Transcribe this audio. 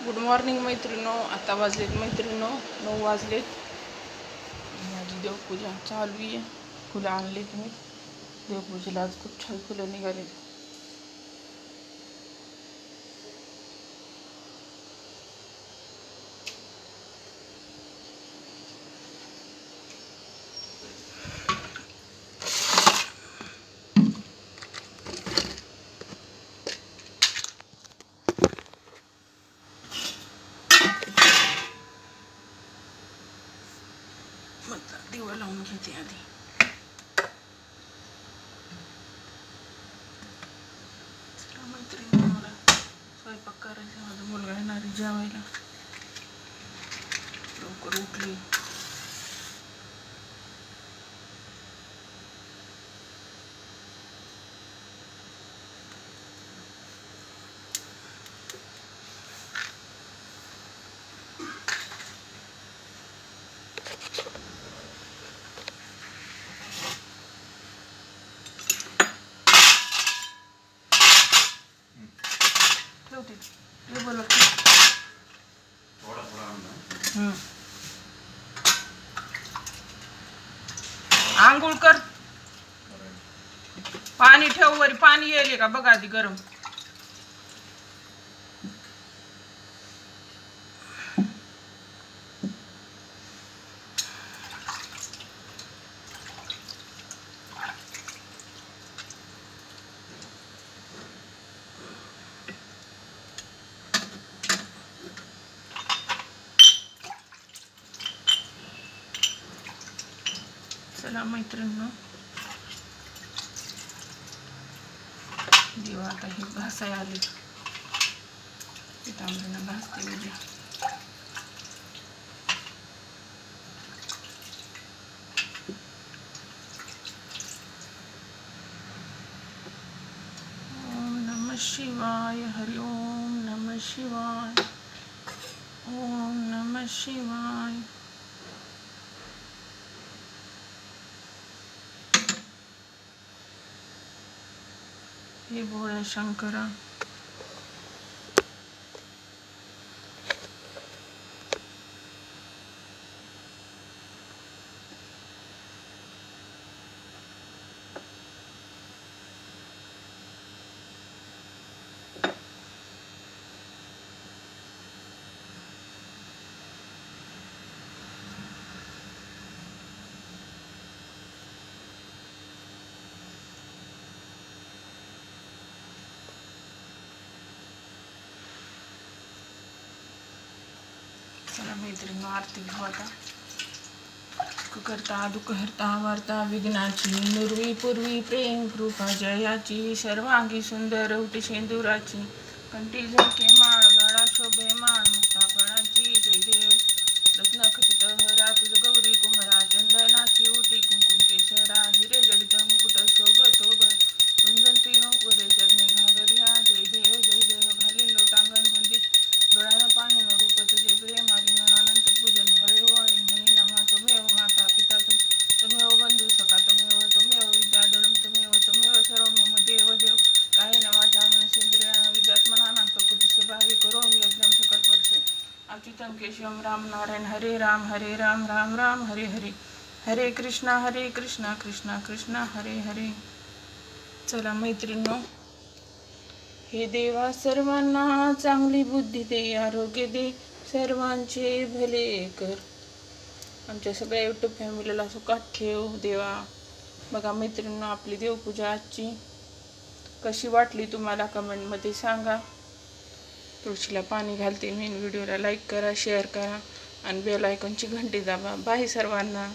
Good morning मैत्रिणो आता वाजलेत मैत्रिणो नऊ वाजलेत माझी देवपूजा चालू आहे फुलं आणलेत मी देवपूजेला आज खूप छान फुलं निघालेत म्हटलं दिवा लावून घेते आधी. चला मैत्रिणी मला स्वयंपाक करायचा माझा मुलगा येणार आहे जेवायला. लवकर उठली. आंघोळ कर. पाणी ठेव वरी. पाणी येईल का? बघा आधी गरम. चला मैत्रिणींनो. दिवा आता हे घासाय आली. पितांबरीनं घासते उद्या. ओम नमः शिवाय हरि ओम नमः शिवाय. ओम नमः शिवाय. हे भोळ्या शंकरा चला मैत्रिणी आरती घेऊ आता. करता दुःख वार्ता विघ्नाची नुर्वी पूर्वी प्रेम कृपा जयाची सर्वांगी सुंदर उटी शेंदुराची कंठी झळके माळ गाडा शोभे माळ अच्युतम केशवम राम नारायण हरे राम हरे राम राम राम हरे हरे. हरे कृष्णा हरे कृष्णा कृष्णा कृष्णा हरे हरे. चला मैत्रिणींनो हे देवा सर्वांना चांगली बुद्धी दे आरोग्य दे सर्वांचे भले कर. आमच्या सगळ्या युट्यूब फॅमिलीला सुखात ठेव देवा. बघा मैत्रिणींनो आपली देवपूजा आजची कशी वाटली तुम्हाला कमेंटमध्ये सांगा. तुळशीला पाणी घालते. मेन व्हिडिओला लाईक करा शेअर करा आणि बेल आयकॉनची घंटी दाबा. बाय सर्वांना.